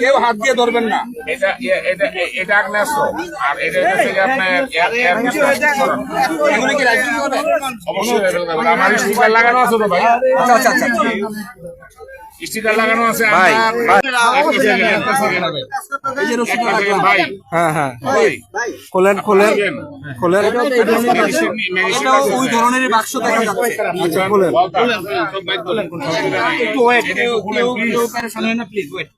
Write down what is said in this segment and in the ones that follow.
কেউ হাত দিয়ে ধরবেন না এটা আর এটা আপনার। আমার স্টিকার লাগানো আছে তো ভাই আচ্ছা আচ্ছা আচ্ছা স্টিকার লাগানো আছে ভাই, ভাই হ্যাঁ হ্যাঁ ভাই খোলেন খোলেন খোলেন। ওই ধরনের বাক্স দেখা যাচ্ছে আচ্ছা খোলেন প্লিজ ওয়েট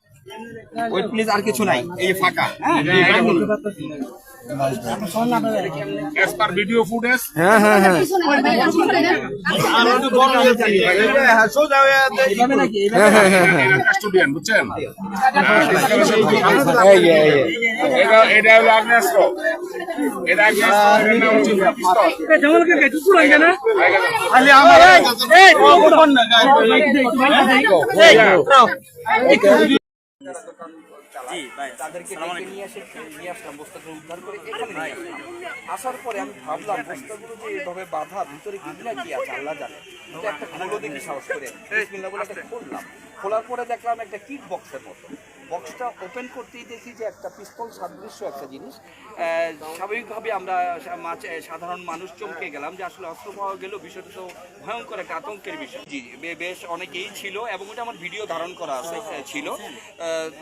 ওয়েট প্লিজ আর কিছু নাই এই ফাঁকা হ্যাঁ হ্যাঁ। হ্যাঁ হ্যাঁ হ্যাঁ। হ্যাঁ হ্যাঁ হ্যাঁ। এটা। এটা হলো আগ্নেয়াস্ত্র। এটা আগ্নেয়াস্ত্র, নাম হচ্ছে পিস্তল। আসার পরে আমি ভাবলাম বস্তাগুলো যে এভাবে বাঁধা ভিতরে কি না কি আছে আল্লাহ জানে একটা খোলো দেখি সাহস করে বলে একটা খুললাম খোলার পরে দেখলাম একটা কিট বক্সের মতো বক্সটা ওপেন করতেই দেখি যে একটা পিস্তল সাদৃশ্য একটা জিনিস। স্বাভাবিকভাবে আমরা সাধারণ মানুষ চমকে গেলাম যে আসলে অস্ত্র পাওয়া গেল বিষয়টা তো ভয়ঙ্কর একটা আতঙ্কের বিষয়। জি বেশ অনেকেই ছিল এবং ওটা আমার ভিডিও ধারণ করা আছে ছিল।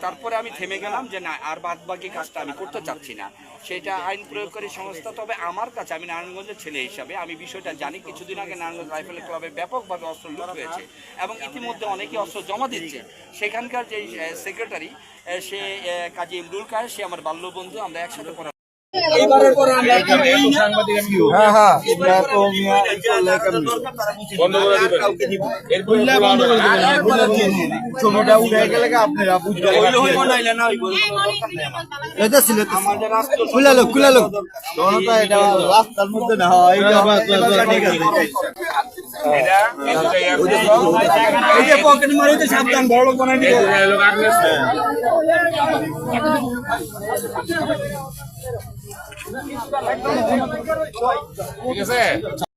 তারপরে আমি থেমে গেলাম যে না, আর বাদ বাকি কাজটা আমি করতে চাচ্ছি না। সেটা আইন প্রয়োগকারী সংস্থা, তবে আমার কাছে, আমি নারায়ণগঞ্জের ছেলে হিসাবে, আমি বিষয়টা জানি। কিছুদিন আগে নারায়ণগঞ্জ রাইফেল ক্লাবে ব্যাপকভাবে অস্ত্র লুট হয়েছে এবং ইতিমধ্যে অনেকে অস্ত্র জমা দিচ্ছে। সেখানকার যে সেক্রেটারি সে কাজী ইমরুল কায় সে আমার বাল্য বন্ধু আমরা একসাথে পড়া এইবারের পরে আমরা কি এই না হ্যাঁ হ্যাঁ। করে করে। ছবিটা উঠে গেলে আপনারা এটা লোক রাস্তার মধ্যে না হয়। ঠিক আছে। পকেট মারিতে সাবধান বড় লোক বানাই। ঠিক আছে